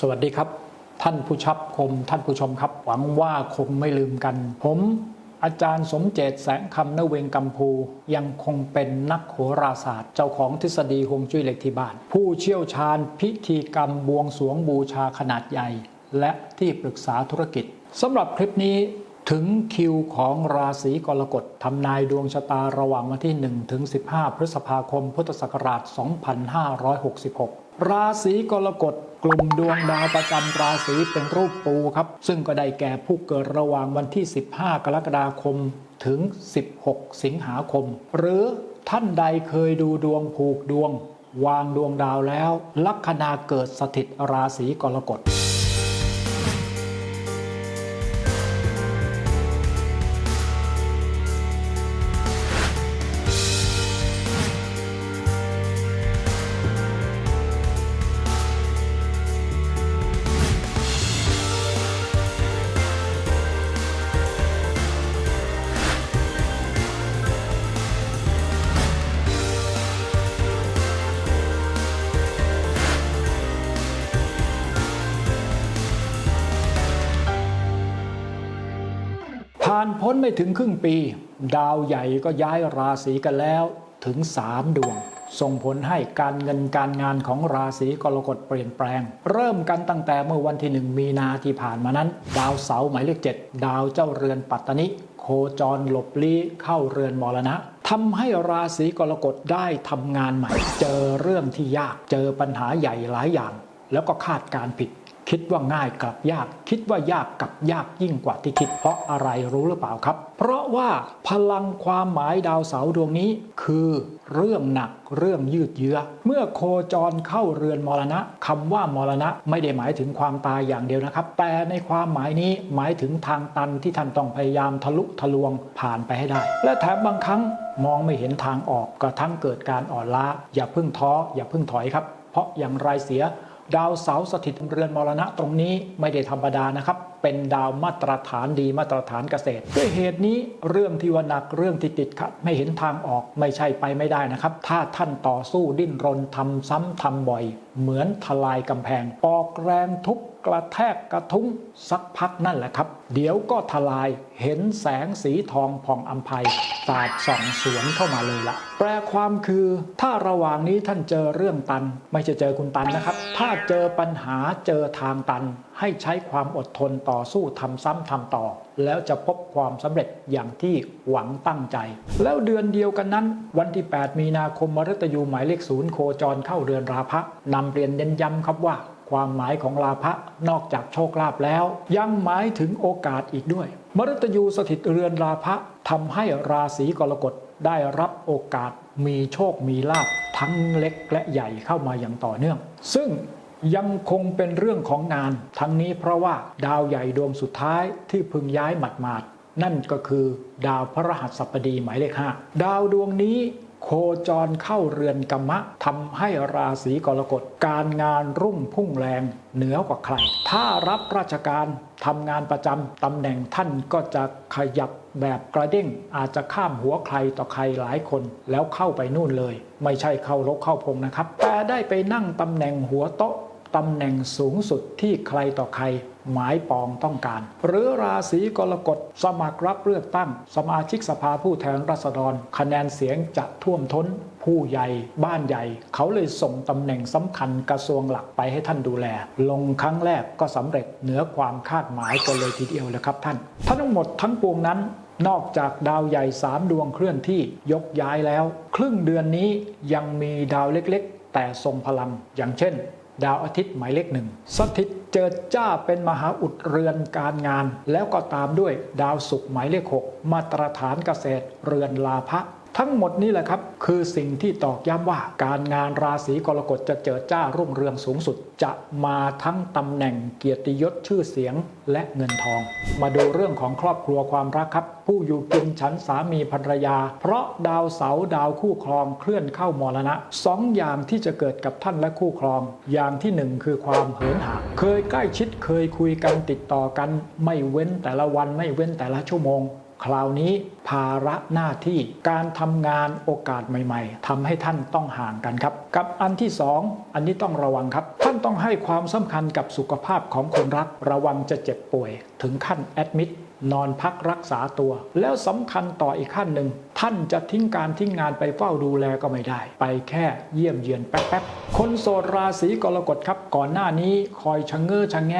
สวัสดีครับ ท่านผู้ชับคม ท่านผู้ชมครับ หวังว่าคงไม่ลืมกัน ผมอาจารย์สมเจตแสงคำนเวงกัมพู ยังคงเป็นนักโหราศาสตร์ เจ้าของทฤษฎีฮวงจุ้ยเหล็กที่บ้าน ผู้เชี่ยวชาญพิธีกรรมบวงสรวงบูชาขนาดใหญ่ และที่ปรึกษาธุรกิจสำหรับคลิปนี้ถึงคิวของราศีกรกฎทำนายดวงชะตาระหว่างวันที่ 1 ถึง 15 พฤษภาคม พุทธศักราช 2566 ราศีกรกฎกลุ่มดวงดาวประจำราศีเป็นรูปปูครับ ซึ่งก็ได้แก่ผู้เกิดระหว่างวันที่ 15 กรกฎาคมถึง 16 สิงหาคม หรือท่านใดเคยดูดวงผูกดวง วางดวงดาวแล้ว ลัคนาเกิดสถิตราศีกรกฎ ผ่านพ้นไม่ถึงครึ่งปี ดาวใหญ่ก็ย้ายราศีกันแล้วถึง 3 ดวง ส่งผลให้การเงินการงานของราศีกรกฎเปลี่ยนแปลง เริ่มกันตั้งแต่เมื่อวันที่1มีนาที่ผ่านมานั้น ดาวเสาร์หมายเลข7ดาวเจ้าเรือนปัตตนิโคจรหลบลี้เข้าเรือนมรณะทำให้ราศีกรกฎได้ทำงานใหม่ เจอเรื่องที่ยากเจอปัญหาใหญ่หลายอย่าง แล้วก็คาดการผิด คิดว่าง่ายกับยาก คิดว่ายากกับยากยิ่งกว่าที่คิด เพราะอะไรรู้หรือเปล่าครับ เพราะว่าพลังความหมายดาวเสาร์ดวงนี้ คือเรื่องหนักเรื่องยืดเยื้อ เมื่อโคจรเข้าเรือนมรณะคำว่ามรณะไม่ได้หมายถึงความตายอย่างเดียวนะครับ แต่ในความหมายนี้หมายถึงทางตันที่ท่านต้องพยายามทะลุทะลวงผ่านไปให้ได้ และแถมบางครั้งมองไม่เห็นทางออกกระทั่งเกิดการอ่อนล้าอย่าเพิ่งท้ออย่าเพิ่งถอยครับ เพราะอย่างไรเสีย ดาวเสาร์สถิตเรือนมรณะตรงนี้ไม่ได้ธรรมดานะครับ เป็นดาวมาตรฐานดีมาตรฐานเกษตร ด้วยเหตุนี้เรื่องที่ว่าหนักเรื่องที่ติดขัดไม่เห็นทางออกไม่ใช่ไปไม่ได้นะครับ ถ้าท่านต่อสู้ดิ้นรนทำซ้ำทำบ่อย เหมือนทลายกำแพงปอกแรงทุบ กระแทกกระทุ้งสักพักนั่นแหละครับ เดี๋ยวก็ทลายเห็นแสงสีทองผ่องอัมภัยสาดส่องสวนเข้ามาเลยละแปลความคือถ้าระหว่างนี้ท่านเจอเรื่องตัน ไม่ใช่เจอคุณตันนะครับ ถ้าเจอปัญหาเจอทางตัน ให้ใช้ความอดทนต่อสู้ทำซ้ำทำต่อ แล้วจะพบความสำเร็จอย่างที่หวังตั้งใจ แล้วเดือนเดียวกันนั้น วันที่ 8 มีนาคมมฤตยูหมายเลขศูนย์โคจรเข้าเดือนราพะนำเรียนเน้นย้ำครับว่า ความหมายของลาภะนอกจากโชคลาภแล้ว ยังหมายถึงโอกาสอีกด้วย มฤตยูสถิตเรือนลาภะทำให้ราศีกรกฎได้รับโอกาสมีโชคมีลาภทั้งเล็กและใหญ่เข้ามาอย่างต่อเนื่อง ซึ่งยังคงเป็นเรื่องของงาน ทั้งนี้เพราะว่าดาวใหญ่ดวงสุดท้ายที่พึงย้ายหมัดๆนั่นก็คือดาวพระรหัสบดีหมายเลขห้าดาวดวงนี้ โคจรเข้าเรือนกรรมะทำให้ราศีกรกฎการงานรุ่งพุ่งแรงเหนือกว่าใคร ถ้ารับราชการทำงานประจำตำแหน่งท่านก็จะขยับแบบกระเด้งอาจจะข้ามหัวใครต่อใครหลายคน แล้วเข้าไปนู่นเลย ไม่ใช่เข้ารกเข้าพงนะครับ แต่ได้ไปนั่งตำแหน่งหัวโต๊ะ ตำแหน่งสูงสุดที่ใครต่อใครหมายปองต้องการ หรือราศีกรกฎสมัครรับเลือกตั้ง สมาชิกสภาผู้แทนราษฎร คะแนนเสียงจะท่วมท้น ผู้ใหญ่บ้านใหญ่ เขาเลยส่งตำแหน่งสำคัญกระทรวงหลักไปให้ท่านดูแล ลงครั้งแรกก็สำเร็จเหนือความคาดหมายกันเลยทีเดียวเลยครับท่านทั้งหมดทั้งปวงนั้นนอกจากดาวใหญ่สามดวงเคลื่อนที่ยกย้ายแล้ว ครึ่งเดือนนี้ยังมีดาวเล็กๆ แต่ทรงพลังอย่างเช่น ดาวอาทิตย์หมายเลขหนึ่งสถิตเจอจ้าเป็นมหาอุดเรือนการงาน แล้วก็ตามด้วยดาวศุกร์หมายเลขหกมาตรฐานเกษตรเรือนลาภะ ทั้งหมดนี้แหละครับ คือสิ่งที่ตอกย้ำว่าการงานราศีกรกฎจะเจิดจ้ารุ่งเรืองสูงสุด จะมาทั้งตำแหน่งเกียรติยศชื่อเสียงและเงินทอง มาดูเรื่องของครอบครัวความรักครับ ผู้อยู่กินฉันสามีภรรยา เพราะดาวเสาดาวคู่ครองเคลื่อนเข้ามรณะสองอย่างที่จะเกิดกับท่านและคู่ครอง อย่างที่หนึ่งคือความเหินห่างเคยใกล้ชิดเคยคุยกันติดต่อกัน ไม่เว้นแต่ละวันไม่เว้นแต่ละชั่วโมง คราวนี้ภาระหน้าที่การทำงานโอกาสใหม่ๆทำให้ท่านต้องห่างกันครับ กับอันที่สองอันนี้ต้องระวังครับ ท่านต้องให้ความสำคัญกับสุขภาพของคนรัก ระวังจะเจ็บป่วย ถึงขั้นแอดมิดนอนพักรักษาตัว แล้วสำคัญต่ออีกขั้นหนึ่ง ท่านจะทิ้งการทิ้งงานไปเฝ้าดูแลก็ไม่ได้ ไปแค่เยี่ยมเยือนแป๊บๆคนโสดราศีกรกฎครับ ก่อนหน้านี้คอยชะเง้อชะแง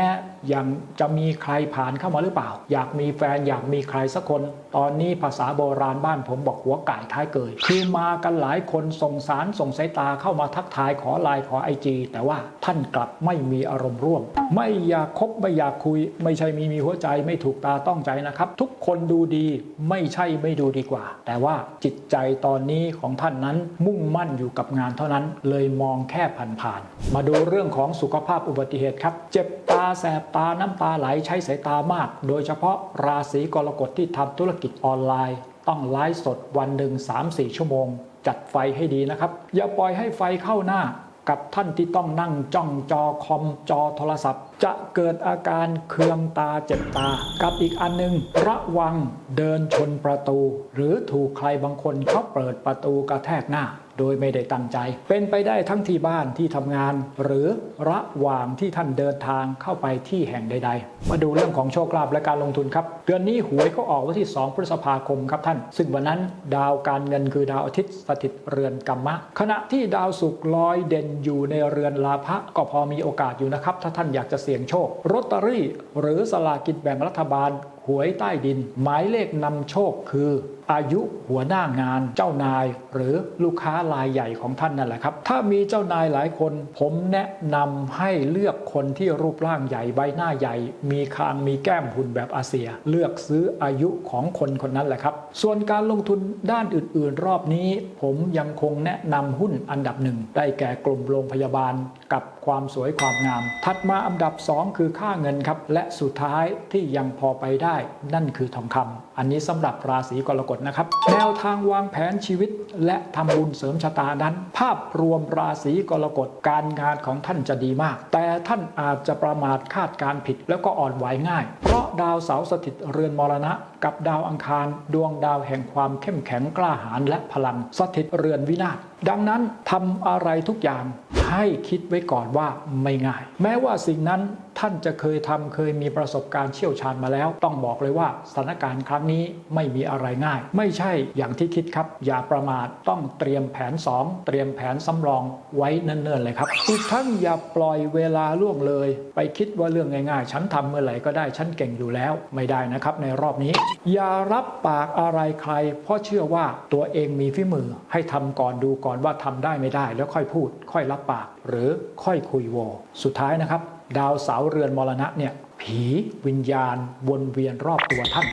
ย่างจะมีใครผ่านเข้ามาหรือเปล่า อยากมีแฟนอยากมีใครสักคน ตอนนี้ภาษาโบราณบ้านผมบอกหัวไก่ท้ายเกย คือมากันหลายคนส่งสารส่งสายตาเข้ามาทักทายขอไลน์ขอไอจีแต่ว่าท่านกลับไม่มีอารมณ์ร่วม ไม่อยากคบไม่อยากคุย ไม่ใช่มีมีหัวใจไม่ถูกตาต้องใจนะครับ ทุกคนดูดีไม่ใช่ไม่ดูดีกว่า แต่ว่าจิตใจตอนนี้ของท่านนั้นมุ่งมั่นอยู่กับงานเท่านั้น เลยมองแค่ผ่านๆมาดูเรื่องของสุขภาพอุบัติเหตุครับ เจ็บตาแสบตาน้ำตาไหลใช้สายตามาก โดยเฉพาะราศีกรกฎที่ทำธุรกิจออนไลน์ ต้องไลฟ์สดวันหนึ่ง3-4 ชั่วโมง จัดไฟให้ดีนะครับ อย่าปล่อยให้ไฟเข้าหน้ากับท่านที่ต้องนั่งจ้องจอคอมจอโทรศัพท์ จะเกิดอาการเคืองตาเจ็บตา กับอีกอันหนึง ระวังเดินชนประตู หรือถูกใครบางคนเขาเปิดประตูกระแทกหน้า โดยไม่ได้ตั้งใจ เป็นไปได้ทั้งที่บ้านที่ทำงาน หรือระหว่างที่ท่านเดินทางเข้าไปที่แห่งใด ๆ มาดูเรื่องของโชคลาภและการลงทุนครับ เดือนนี้หวยก็ออกวันที่ 2 พฤษภาคมครับท่าน ซึ่งวันนั้นดาวการเงินคือดาวอาทิตย์สถิตเรือนกรรมะ ขณะที่ดาวศุกร์ลอยเด่นอยู่ในเรือนลาภะก็พอมีโอกาสอยู่นะครับ ถ้าท่านอยากจะเสี่ยงโชคลอตเตอรี่ หรือสลากินแบ่งรัฐบาล หวยใต้ดิน หมายเลขนำโชคคือ อายุหัวหน้างาน เจ้านาย หรือลูกค้ารายใหญ่ของท่านนั่นแหละครับ ถ้ามีเจ้านายหลายคน ผมแนะนำให้เลือกคนที่รูปร่างใหญ่ใบหน้าใหญ่ มีคางมีแก้มหุ่นแบบอาเซีย เลือกซื้ออายุของคนคนนั้นแหละครับ ส่วนการลงทุนด้านอื่น ๆ รอบนี้ ผมยังคงแนะนำหุ้นอันดับหนึ่งได้แก่กลุ่มโรงพยาบาลกับ ความสวยความงาม ถัดมาอันดับ 2 คือค่าเงินครับ และสุดท้ายที่ยังพอไปได้ นั่นคือทองคำอันนี้สำหรับราศีกรกฎนะครับแนวทางวางแผนชีวิต และทำบุญเสริมชะตานั้น ภาพรวมราศีกรกฎการงานของท่านจะดีมาก แต่ท่านอาจจะประมาทคาดการผิด แล้วก็อ่อนไหวง่าย เพราะดาวเสาร์สถิตเรือนมรณะ กับดาวอังคาร ดวงดาวแห่งความเข้มแข็งกล้าหาญและพลังสถิตเรือนวินาศดังนั้นทำอะไรทุกอย่าง ให้คิดไว้ก่อนว่าไม่ง่าย แม้ว่าสิ่งนั้น ท่านจะเคยทำเคยมีประสบการณ์เชี่ยวชาญมาแล้ว ต้องบอกเลยว่าสถานการณ์ครั้งนี้ไม่มีอะไรง่าย ไม่ใช่อย่างที่คิดครับ อย่าประมาทต้องเตรียมแผน 2 เตรียมแผนสำรองไว้เนิ่นๆเลยครับอีกทั้งอย่าปล่อยเวลาล่วงเลย ไปคิดว่าเรื่องง่ายๆ ฉันทำเมื่อไหร่ก็ได้ฉันเก่งอยู่แล้วไม่ได้นะครับ ในรอบนี้ อย่ารับปากอะไรใคร เพราะเชื่อว่าตัวเองมีฝีมือ ให้ทำก่อนดูก่อนว่าทำได้ไม่ได้ แล้วค่อยพูด ค่อยรับปาก หรือค่อยคุยโว สุดท้ายนะครับ ดาวเสาเรือนมรณะเนี่ยผีวิญญาณวนเวียนรอบตัวท่าน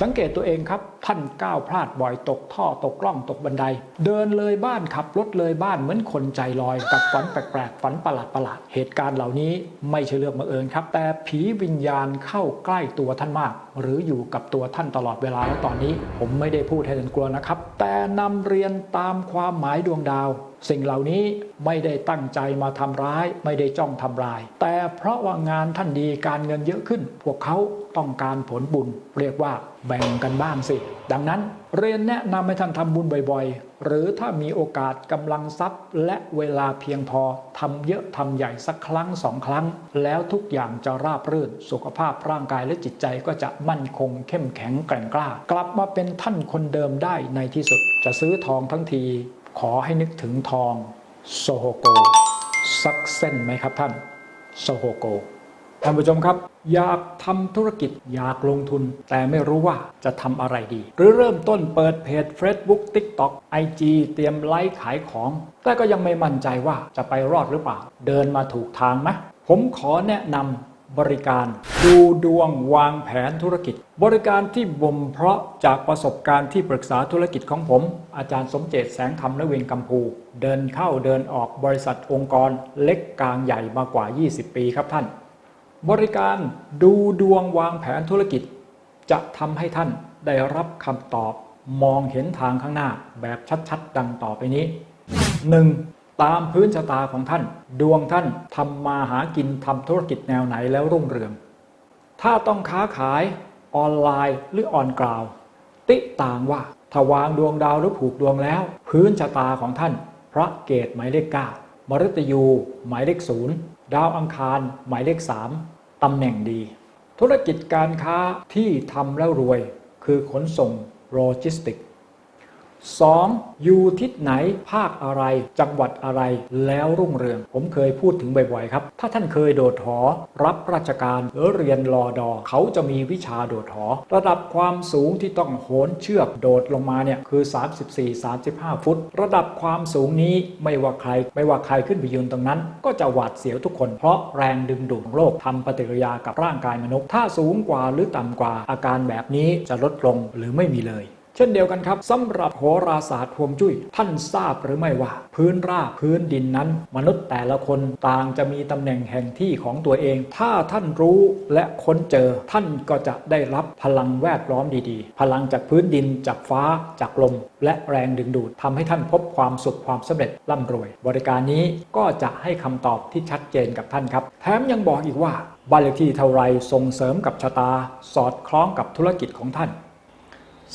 สังเกตตัวเองครับท่านก้าวพลาดบ่อยตกท่อตกกล้องตกบันได เดินเลยบ้านขับรถเลยบ้านเหมือนคนใจลอย กับฝันแปลกๆฝันประหลาดประหลาดๆเหตุการณ์เหล่านี้ไม่ใช่เรื่องบังเอิญครับ แต่ผีวิญญาณเข้าใกล้ตัวท่านมาก หรืออยู่กับตัวท่านตลอดเวลาแล้วตอนนี้ ผมไม่ได้พูดให้ท่านกลัวนะครับ แต่นำเรียนตามความหมายดวงดาว สิ่งเหล่านี้ไม่ได้ตั้งใจมาทำร้าย ไม่ได้จ้องทำลาย แต่เพราะว่างานท่านดีการเงินเยอะขึ้น พวกเขาต้องการผลบุญ เรียกว่าแบ่งกันบ้างสิ ดังนั้นเรียนแนะนำให้ท่านทำบุญบ่อยๆ หรือถ้ามีโอกาสกำลังทรัพย์ และเวลาเพียงพอทำเยอะทำใหญ่สักครั้งสองครั้ง แล้วทุกอย่างจะราบรื่น สุขภาพร่างกายและจิตใจก็จะมั่นคงเข้มแข็งแกร่งกล้า กลับมาเป็นท่านคนเดิมได้ในที่สุดจะซื้อทองทั้งที ขอให้นึกถึงทองโซโฮโกสักเส้นไหมครับท่านโซโฮโกท่านผู้ชมครับ อยากทำธุรกิจอยากลงทุน แต่ไม่รู้ว่าจะทำอะไรดี หรือเริ่มต้นเปิดเพจ Facebook TikTok IG เตรียมไลฟ์ขายของ แต่ก็ยังไม่มั่นใจว่าจะไปรอดหรือเปล่า เดินมาถูกทางไหมผมขอแนะนำ บริการ ดูดวงวางแผนธุรกิจ บริการที่บ่มเพาะจากประสบการณ์ที่ปรึกษาธุรกิจของผม อาจารย์สมเจตแสงธรรมและเวงกัมพู เดินเข้าเดินออกบริษัทองค์กรเล็กกลางใหญ่มากว่า 20 ปีครับท่าน บริการดูดวงวางแผนธุรกิจ จะทำให้ท่านได้รับคำตอบ มองเห็นทางข้างหน้าแบบชัดๆ ดังต่อไปนี้ 1. ตามพื้นชะตาของท่าน ดวงท่านทำมาหากินทำธุรกิจแนวไหนแล้วรุ่งเรือง ถ้าต้องค้าขายออนไลน์หรือออนกราว ติต่างว่าถ้าวางดวงดาวหรือผูกดวงแล้ว พื้นชะตาของท่าน พระเกตหมายเลข9มฤตยูหมายเลขศูนย์ดาวอังคารหมายเลข3ตำแหน่งดี ธุรกิจการค้าที่ทำแล้วรวย คือขนส่งโลจิสติก 2. อยู่ทิศไหนภาคอะไร จังหวัดอะไรแล้วรุ่งเรือง ผมเคยพูดถึงบ่อยๆครับ ถ้าท่านเคยโดดหอ รับราชการหรือเรียนรอดอ เขาจะมีวิชาโดดหอ ระดับความสูงที่ต้องโหนเชือกโดดลงมาเนี่ยคือ 34-35 ฟุต ระดับความสูงนี้ไม่ว่าใคร ไม่ว่าใครขึ้นไปยืนตรงนั้น ก็จะหวาดเสียวทุกคน เพราะแรงดึงดูดของโลกทำปฏิกิริยากับร่างกายมนุษย์ ถ้าสูงกว่าหรือต่ำกว่าอาการแบบนี้จะลดลงหรือไม่มีเลย เช่นเดียวกันครับสำหรับโหราศาสตร์ฮวงจุ้ยท่านทราบหรือไม่ว่า พื้นราบพื้นดินนั้น มนุษย์แต่ละคนต่างจะมีตำแหน่งแห่งที่ของตัวเอง ถ้าท่านรู้และค้นเจอ ท่านก็จะได้รับพลังแวดล้อมดีๆ พลังจากพื้นดินจากฟ้าจากลม และแรงดึงดูดทำให้ท่านพบความสุขความสำเร็จร่ำรวย บริการนี้ก็จะให้คำตอบที่ชัดเจนกับท่านครับ แถมยังบอกอีกว่าบ้านเลขที่เท่าไรส่งเสริมกับชะตา สอดคล้องกับธุรกิจของท่าน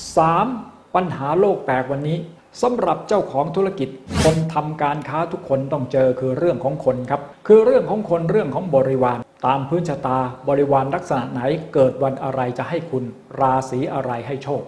3. ปัญหาโลกแตกวันนี้สำหรับเจ้าของธุรกิจ คนทำการค้าทุกคนต้องเจอคือเรื่องของคนครับ คือเรื่องของคนเรื่องของบริวาร ตามพื้นชะตาบริวารลักษณะไหนเกิดวันอะไรจะให้คุณ ราศีอะไรให้โชค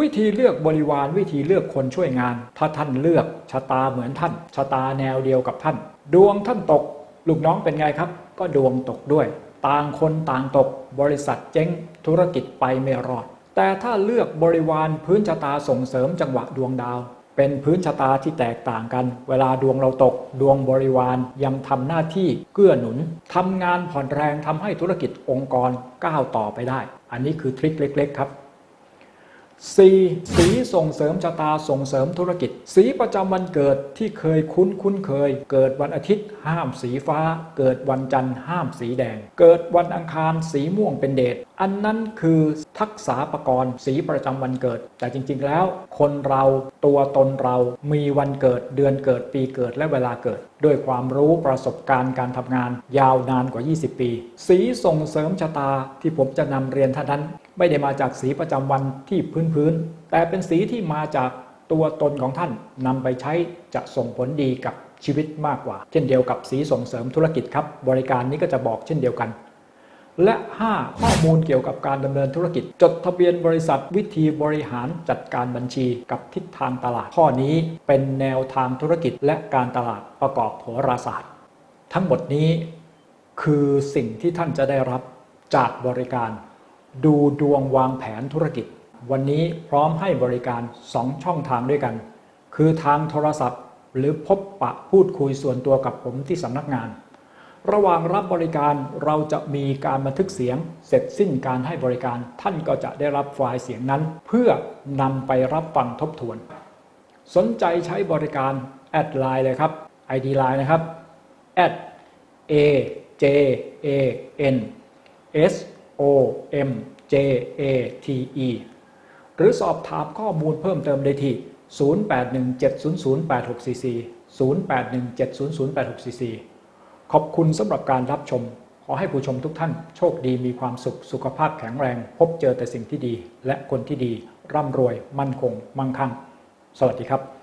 วิธีเลือกบริวารวิธีเลือกคนช่วยงาน ถ้าท่านเลือกชะตาเหมือนท่าน ชะตาแนวเดียวกับท่าน ดวงท่านตก ลูกน้องเป็นไงครับ ก็ดวงตกด้วย ต่างคนต่างตก บริษัทเจ๊งธุรกิจไปไม่รอด แต่ถ้าเลือกบริวารพื้นชะตาส่งเสริมจังหวะดวงดาว เป็นพื้นชะตาที่แตกต่างกัน เวลาดวงเราตก ดวงบริวารยังทำหน้าที่เกื้อหนุนทำงานผ่อนแรงทำให้ธุรกิจองค์กรก้าวต่อไปได้ อันนี้คือทริคเล็ก ๆ ครับ 4. สีส่งเสริมชะตาส่งเสริมธุรกิจ สีประจำวันเกิดที่เคยคุ้นคุ้นเคย เกิดวันอาทิตย์ ห้ามสีฟ้า เกิดวันจันทร์ห้ามสีแดง เกิดวันอังคารสีม่วงเป็นเดชอันนั้นคือทักษะประกรณ์สีประจำวันเกิด แต่จริง ๆ แล้ว คนเราตัวตนเรามีวันเกิดเดือนเกิดปีเกิดและเวลาเกิดด้วยความรู้ประสบการณ์การทำงานยาวนานกว่า 20 ปี สีส่งเสริมชะตาที่ผมจะนำเรียนท่านนั้น ไม่ได้มาจากสีประจำวันที่พื้นๆแต่เป็นสีที่มาจากตัวตนของท่านนำไปใช้จะส่งผลดีกับชีวิตมากกว่า เช่นเดียวกับสีส่งเสริมธุรกิจครับ บริการนี้ก็จะบอกเช่นเดียวกัน และ 5. ข้อมูลเกี่ยวกับการดำเนินธุรกิจ จดทะเบียนบริษัทวิธีบริหารจัดการบัญชีกับทิศทางตลาด ข้อนี้เป็นแนวทางธุรกิจและการตลาดประกอบโหราศาสตร์ ทั้งหมดนี้คือสิ่งที่ท่านจะได้รับจากบริการ ดูดวงวางแผนธุรกิจ วันนี้พร้อมให้บริการ 2 ช่องทางด้วยกัน คือทางโทรศัพท์ หรือพบปะพูดคุยส่วนตัวกับผมที่สำนักงาน ระหว่างรับบริการเราจะมีการบันทึกเสียง เสร็จสิ้นการให้บริการท่านก็จะได้รับไฟล์เสียงนั้น เพื่อนำไปรับฟังทบทวน สนใจใช้บริการแอดไลน์เลยครับ ID ไลน์นะครับ a j a n s o m j a t e หรือสอบถามข้อมูลเพิ่มเติมได้ที่ 0817008644 0817008644 ขอบคุณสำหรับการรับชม ขอให้ผู้ชมทุกท่านโชคดีมีความสุขสุขภาพแข็งแรง พบเจอแต่สิ่งที่ดี และคนที่ดี ร่ำรวย มั่นคง มั่งคั่ง สวัสดีครับ